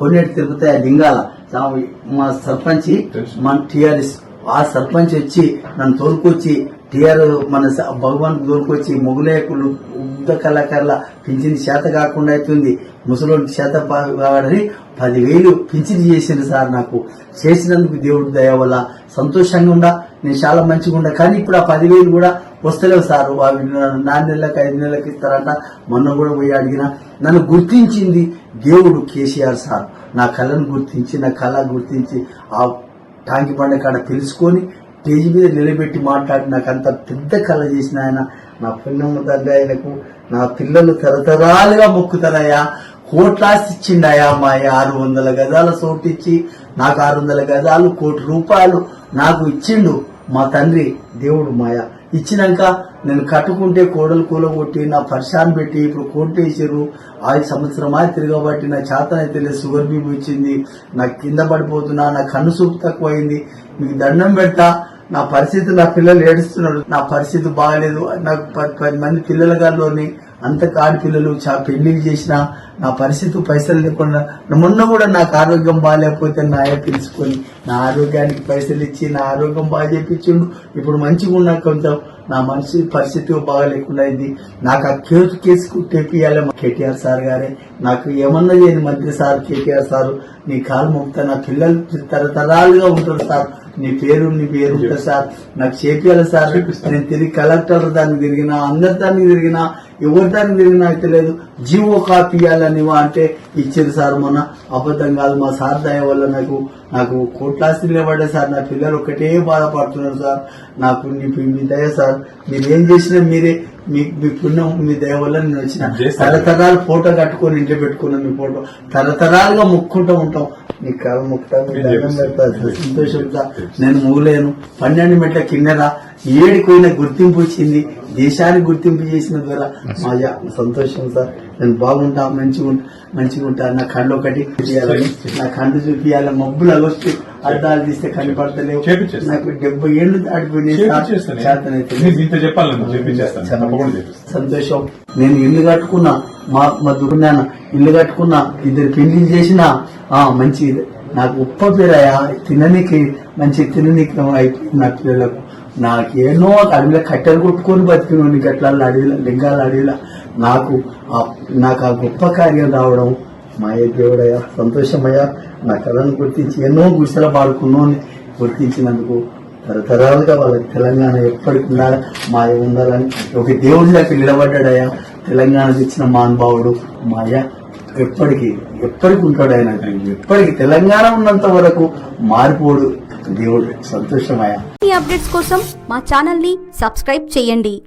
కొన్నేటి తిరుపతయ్య లింగాల నా- మా సర్పంచ్ మన టిఆర్ఎస్ ఆ సర్పంచ్ వచ్చి నన్ను తోలుకొచ్చి టిఆర్ మన భగవాన్ తోలుకొచ్చి మొగులేకులు యుద్ధ కళాకారుల పింఛన్ చేత కాకుండా అవుతుంది ముసలోడికి చేత కావాలని పదివేలు పింఛన్ చేసింది సార్ నాకు. చేసినందుకు దేవుడి దయ వల్ల సంతోషంగా ఉండా నేను చాలా మంచిగా ఉండా. కానీ ఇప్పుడు ఆ పదివేలు కూడా వస్తలేవు సార్. అవి నాలుగు నెలలకు ఐదు నెలలకు ఇస్తారంట. మొన్న కూడా పోయి అడిగిన నన్ను గుర్తించింది దేవుడు కేసీఆర్ సార్. నా కళను గుర్తించి నా కళ గుర్తించి ఆ టాంకి పండ కాడ తెలుసుకొని స్టేజ్ మీద నిలబెట్టి మాట్లాడి నాకు అంత పెద్ద కళ చేసిన ఆయన నా పుణ్యమ్మ తండ్రి ఆయనకు నా పిల్లలు తరతరాలుగా మొక్కుతారయ్యా కోట్లాసి ఇచ్చిండయా మా ఆరు వందల గజాల చోటు ఇచ్చి నాకు ఆరు వందల గజాలు కోటి రూపాయలు నాకు ఇచ్చిండు మా తండ్రి దేవుడు మాయ ఇచ్చినాక నేను కట్టుకుంటే కోడలు కూలగొట్టి నా పరిశాన్ పెట్టి ఇప్పుడు కోర్టు వేసారు ఆరు సంవత్సరమా తిరగబట్టి నా చేతన అయితే లేదు షుగర్ బీబీ వచ్చింది నాకు కింద పడిపోతున్నా నా కన్ను చూపు తక్కువైంది. మీకు దండం పెడతా నా పరిస్థితి నా పిల్లలు ఏడుస్తున్నాడు. నా పరిస్థితి బాగాలేదు. నాకు పది పది మంది పిల్లల గారిలోని అంత కాడి పిల్లలు చా పెళ్ళిళ్ళు చేసిన నా పరిస్థితి పైసలు లేకుండా మొన్న కూడా నాకు ఆరోగ్యం బాగాలేకపోతే నాయ పిలుచుకొని తెలుసుకొని నా ఆరోగ్యానికి పైసలు ఇచ్చి నా ఆరోగ్యం బాగా చేపించిండు. ఇప్పుడు మంచిగా ఉన్నా కొంచెం నా మనిషి పరిస్థితి బాగా లేకుండా అయింది. నాకు ఆ కేసు కేసుకు తెప్పియాలి మా కేటీఆర్ సార్ గారే. నాకు ఏమన్నా చేయని మంత్రి సార్ కేటీఆర్ సారు నీ కాలు మొక్తా నా పిల్లలు తరతరాలుగా ఉంటారు సార్. నీ పేరు నీ పేరు సార్ నాకు చేపియాలి సార్ నేను తిరిగి కలెక్టర్ దానికి తిరిగినా అందరి దానికి తిరిగినా ఎవరి దానికి తిరిగినా అయితే లేదు. జీవో కాపీ ఇవ్వాలని అంటే ఇచ్చారు సార్ మొన్న. అబద్ధం కాదు మా సార్ దయ వల్ల నాకు నాకు కోట్లాస్తి నిలబడే సార్. నా పిల్లలు ఒకటే బాధపడుతున్నారు సార్. నాకు నీ మీ దయ సార్. మీరు ఏం చేసినా మీరే మీ మీ పుణ్యం మీ దయ వల్ల నేను వచ్చిన. తరతరాలు ఫోటో కట్టుకొని ఇంట్లో పెట్టుకున్నాను మీ ఫోటో. తరతరాలుగా మొక్కుంటూ ఉంటాం. నీ కాలు మొక్కుతా మీ నేను దండం చేపిస్తాను. పెడతా సంతోషంగా నేను మూలేను పన్నెండు మెట్ల కిందరా ఏడిపోయిన గుర్తింపు వచ్చింది. దేశానికి గుర్తింపు చేసిన ద్వారా మా సంతోషం సార్. నేను బాగుంటా మంచిగా ఉంటా మంచిగా ఉంటా నా కళ్ళు ఒకటి చూపియాలని నా కళ్ళు చూపియాలి మబ్బులు అగొచ్చు అద్దాలు తీస్తే కనపడతలేవు. నాకు డెబ్బై ఏళ్ళు దాటిపోయినాయి సంతోషం. నేను ఇల్లు కట్టుకున్నా మా మా దుర్నాన్న ఇల్లు కట్టుకున్నా ఇద్దరు పెళ్ళిళ్ళు చేసిన ఆ మంచి నాకు ఉప్ప పేరయ్యా తిననీకి మంచి తిననీకి అయిపోయింది నా పిల్లలకు. నాకు ఎన్నో అడవిలో కట్టెలు కొట్టుకొని బతికినోని గట్ల అడవిలో లింగాల అడవిలో నాకు ఆ- నాకు ఆ గొప్ప కార్యం రావడం మా దేవుడయ్యా సంతోషమయ్యా. నా కళను గుర్తించి ఎన్నో గుడిసెల పాడుకున్నోని గుర్తించినందుకు తరతరాలుగా వాళ్ళకి తెలంగాణ ఎప్పటికి ఉండాలి మాయ ఉండాలని. ఒక దేవుడి దేవుడిలోకి నిలబడ్డాడయ్యా. తెలంగాణ తెచ్చిన మహానుభావుడు మాయ. ఎప్పటికీ ఎప్పటికి ఉంటాడు ఆయన ఎప్పటికి తెలంగాణ ఉన్నంత వరకు మారిపోడు దేవుడు. సంతోషమయ్యా. ఈ అప్డేట్స్ కోసం మా ఛానల్ని సబ్స్క్రైబ్ చేయండి.